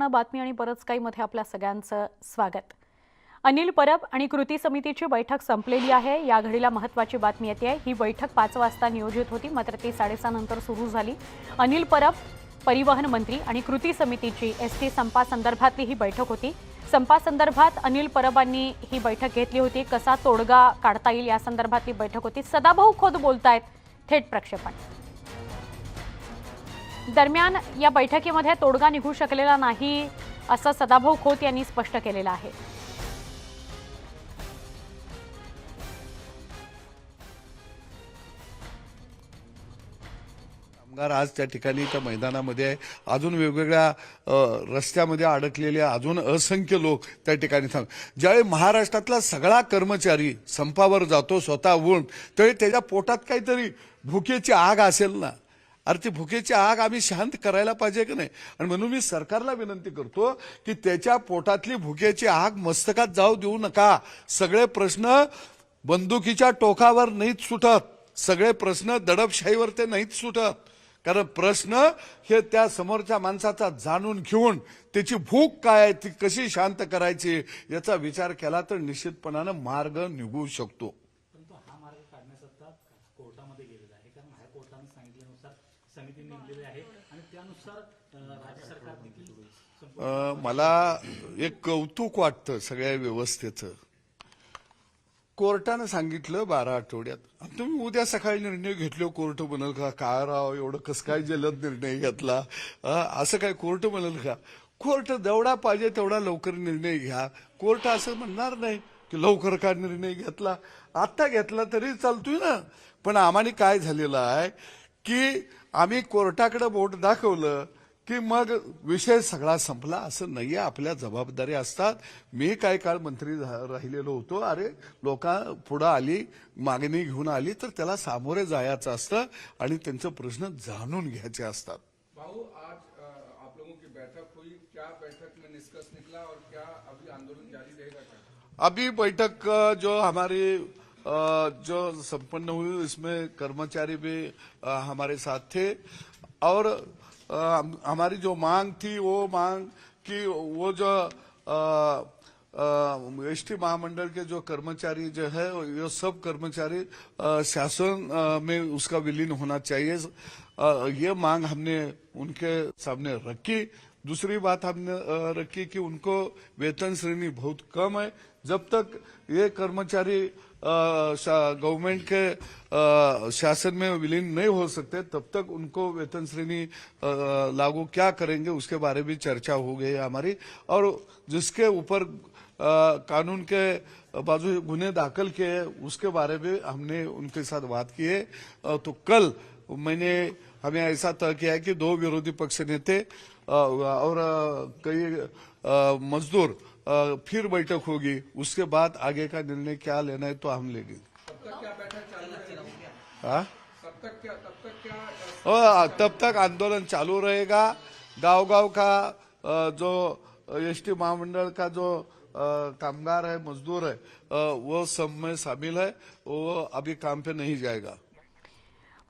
सुवर्ण बातमी आणि बरंच काही मध्ये आपल्या सगळ्यांचं स्वागत. अनिल परब आणि कृती समितीची बैठक संपलेली आहे. या घडीला महत्वाची बातमी येते आहे. ही बैठक पाच वाजता नियोजित होती. मात्र ती साडेसहा नंतर सुरू झाली. अनिल परब परिवहन मंत्री आणि कृती समितीची एस टी संपासंदर्भातली ही बैठक होती. संपासंदर्भात अनिल परबांनी ही बैठक घेतली होती. कसा तोडगा काढता येईल या संदर्भातली बैठक होती. सदाभाऊ खोत बोलतायत थेट प्रक्षेपण. दरम्यान या बैठकीमध्ये तोडगा निघू शकलेला नाही असं सदाभाऊ खोत यांनी स्पष्ट केलेलं आहे. कामगार आज त्या ठिकाणी त्या मैदानामध्ये आहे. अजून वेगवेगळ्या रस्त्यामध्ये अडकलेले अजून असंख्य लोक त्या ठिकाणी थांब ज्यावेळी महाराष्ट्रातला सगळा कर्मचारी संपावर जातो स्वतःहून त्यावेळी त्याच्या पोटात काहीतरी भुकेची आग असेल ना. अरे ती भुकेची आग आम्ही शांत करायला पाहिजे की नाही? आणि म्हणून मी सरकारला विनंती करतो की त्याच्या पोटातली भुकेची आग मस्तकात जाऊ देऊ नका. सगळे प्रश्न बंदुकीच्या टोकावर नाहीत सुटत. सगळे प्रश्न दडपशाहीवर ते नाहीत सुटत. कारण प्रश्न हे त्या समोरच्या माणसाचा जाणून घेऊन त्याची भूक काय आहे ती कशी शांत करायची याचा विचार केला तर निश्चितपणानं मार्ग निघू शकतो परंतु हा मार्ग काढण्याकरता कोर्टामध्ये गेलेला आहे कारण हायकोर्टाने सांगितल्यानुसार समिती नेमलेली आहे. आणि त्यानुसार राज्य सरकार देखील मला एक कौतुक वाटतं सगळ्या व्यवस्थेचं. कोर्टानं सांगितलं बारा आठवड्यात तुम्ही उद्या सकाळी निर्णय घेतलो कोर्ट बनल का काय राव एवढं कसं काय जलद निर्णय घेतला? असं काय कोर्ट बनल का? कोर्ट जेवढा पाहिजे तेवढा लवकर निर्णय घ्या. कोर्ट असं म्हणणार नाही की लवकर का निर्णय घेतला. आत्ता घेतला तरी चालतोय ना. पण आम्हाने काय झालेलं आहे की आम्ही कोर्टाकडे बोट दाखवलं की मग विषय सगळा संपला. असं नाहीये. आपल्या जबाबदारी असतात. मी काही काळ मंत्री राहिलेलो होतो. अरे लोका पुढं आली मागणी घेऊन आली तर त्याला सामोरे जायचं असतं आणि त्यांचे प्रश्न जाणून घ्यायचे असतात. भाऊ आज आप लोगों की बैठक हुई. क्या बैठक में निष्कर्ष निकला और क्या अभी आंदोलन जारी रहेगा? क्या अभी बैठक जो हमारी जो संपन्न हुई, इसमें कर्मचारी भी हमारे साथ थे। और हमारी जो मांग थी, वो मांग कि वो जो एस टी महामंडल के जो कर्मचारी जो है, ये सब कर्मचारी शासन में उसका विलीन होना चाहिए। ये मांग हमने उनके सामने रखी। दूसरी बात हमने रखी कि उनको वेतन श्रेणी बहुत कम है। जब तक ये कर्मचारी गवर्नमेंट के अ, शासन में विलीन नहीं हो सकते तब तक उनको वेतन श्रेणी लागू क्या करेंगे उसके बारे में चर्चा हो गई हमारी। और जिसके ऊपर कानून के बाजू गुन्हे दाखिल किए उसके बारे में हमने उनके साथ बात की है। तो कल मैंने हमें ऐसा तय किया है कि दो विरोधी पक्ष नेते और कई मजदूर फिर बैठक होगी उसके बाद आगे का निर्णय क्या लेना है तो हम लेंगे। तब तक हाँ तब तक आंदोलन चालू रहेगा। गांव गांव का जो एस टी महामंडल का जो कामगार है मजदूर है वो सब में शामिल है वो अभी काम पे नहीं जाएगा।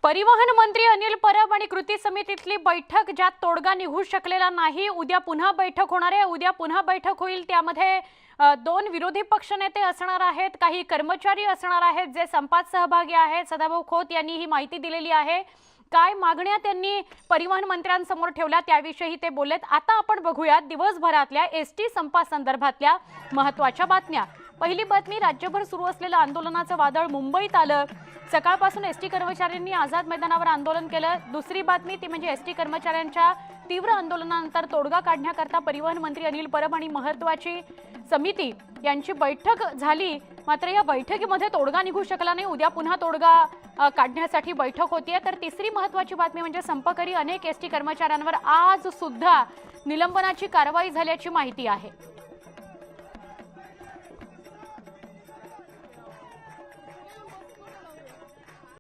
परिवहन मंत्री अनिल परब आणि कृती समितीतली बैठक ज्यात तोडगा निघू शकलेला नाही. उद्या पुन्हा बैठक होणार आहे. उद्या पुन्हा बैठक होईल. त्यामध्ये दोन विरोधी पक्षनेते असणार आहेत. काही कर्मचारी असणार आहेत जे संपात सहभागी आहेत. सदाभाऊ खोत यांनी ही माहिती दिलेली आहे. काय मागण्या त्यांनी परिवहन मंत्र्यांसमोर ठेवल्या त्याविषयी ते बोललेत. आता आपण बघूयात दिवसभरातल्या एस टी संपासंदर्भातल्या महत्त्वाच्या बातम्या. पहिली बातमी राज्यभर सुरू असलेलं आंदोलनाचं वादळ मुंबईत आलं. सकाळपासून एस टी कर्मचाऱ्यांनी आझाद मैदानावर आंदोलन केलं. दुसरी बातमी ती म्हणजे एस टी कर्मचाऱ्यांच्या तीव्र आंदोलनानंतर तोडगा काढण्याकरता परिवहन मंत्री अनिल परब आणि महत्वाची समिती यांची बैठक झाली. मात्र या बैठकीमध्ये तोडगा निघू शकला नाही. उद्या पुन्हा तोडगा काढण्यासाठी बैठक होतीये. तर तिसरी महत्वाची बातमी म्हणजे संपकरी अनेक एस टी कर्मचाऱ्यांवर आज सुद्धा निलंबनाची कारवाई झाल्याची माहिती आहे.